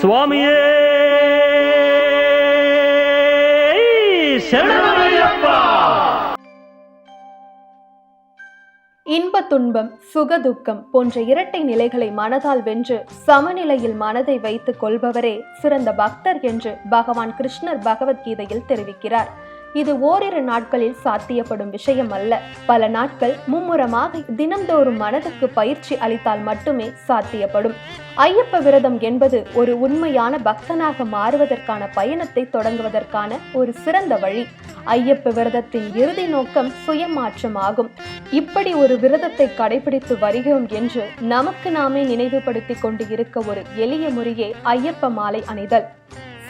சுவாமியே. இன்ப துன்பம் சுக துக்கம் போன்ற இரட்டை நிலைகளை மனதால் வென்று சமநிலையில் மனதை வைத்துக் கொள்பவரே சிறந்த பக்தர் என்று பகவான் கிருஷ்ணர் பகவத்கீதையில் தெரிவிக்கிறார். இது ஓரிரு நாட்களில் சாத்தியப்படும் விஷயம் அல்ல. பல நாட்கள் மும்முரமாக தினம்தோறும் மனதுக்கு பயிற்சி அளித்தால் மட்டுமே சாத்தியப்படும். ஐயப்ப விரதம் என்பது ஒரு உண்மையான பக்தனாக மாறுவதற்கான பயணத்தை தொடங்குவதற்கான ஒரு சிறந்த வழி. ஐயப்ப விரதத்தின் இறுதி நோக்கம் சுயமாற்றம் ஆகும் இப்படி ஒரு விரதத்தை கடைபிடித்து வருகிறோம் என்று நமக்கு நாமே நினைவுபடுத்திக் கொண்டு இருக்க ஒரு எளிய முறையே ஐயப்ப மாலை அணிதல்.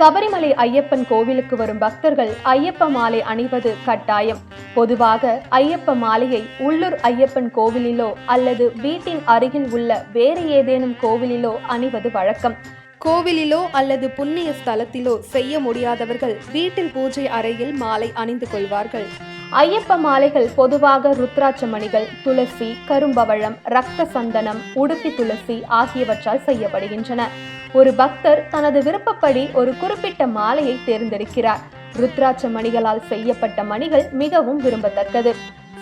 சபரிமலை ஐயப்பன் கோவிலுக்கு வரும் பக்தர்கள் ஐயப்ப மாலை அணிவது கட்டாயம். பொதுவாக ஐயப்ப மாலையை உள்ளூர் ஐயப்பன் கோவிலிலோ அல்லது வீட்டின் அருகில் உள்ள வேறு ஏதேனும் கோவிலிலோ அணிவது வழக்கம். கோவிலிலோ அல்லது புண்ணிய ஸ்தலத்திலோ செய்ய முடியாதவர்கள் வீட்டில் பூஜை அறையில் மாலை அணிந்து கொள்வார்கள். ஐயப்ப மாலைகள் பொதுவாக ருத்ராட்ச மணிகள் துளசி கரும்பவழம் ரத்த சந்தனம் உடுப்பி துளசி ஆகியவற்றால் செய்யப்படுகின்றன. ஒரு பக்தர் தனது விருப்பப்படி ஒரு குறிப்பிட்ட மாலையை தேர்ந்தெடுக்கிறார். ருத்ராட்ச மணிகளால் செய்யப்பட்ட மணிகள் மிகவும் விரும்பத்தக்கது.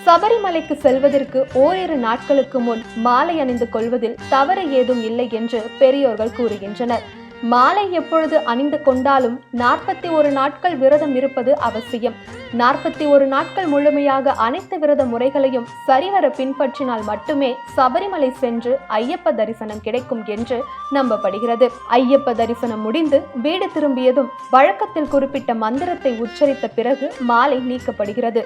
சபரிமலைக்கு செல்வதற்கு ஓரிரு நாட்களுக்கு முன் மாலை அணிந்து கொள்வதில் தவறு ஏதும் இல்லை என்று பெரியோர்கள் கூறுகின்றனர். மாலை எப்பொழுது அணிந்து கொண்டாலும் நாற்பத்தி ஒரு நாட்கள் விரதம் இருப்பது அவசியம். நாற்பத்தி ஒரு நாட்கள் முழுமையாக அனைத்து விரத முறைகளையும் சரிவர பின்பற்றினால் மட்டுமே சபரிமலை சென்று ஐயப்ப தரிசனம் கிடைக்கும் என்று நம்பப்படுகிறது. ஐயப்ப தரிசனம் முடிந்து வீடு திரும்பியதும் வழக்கத்தில் குறிப்பிட்ட மந்திரத்தை உச்சரித்த பிறகு மாலை நீக்கப்படுகிறது.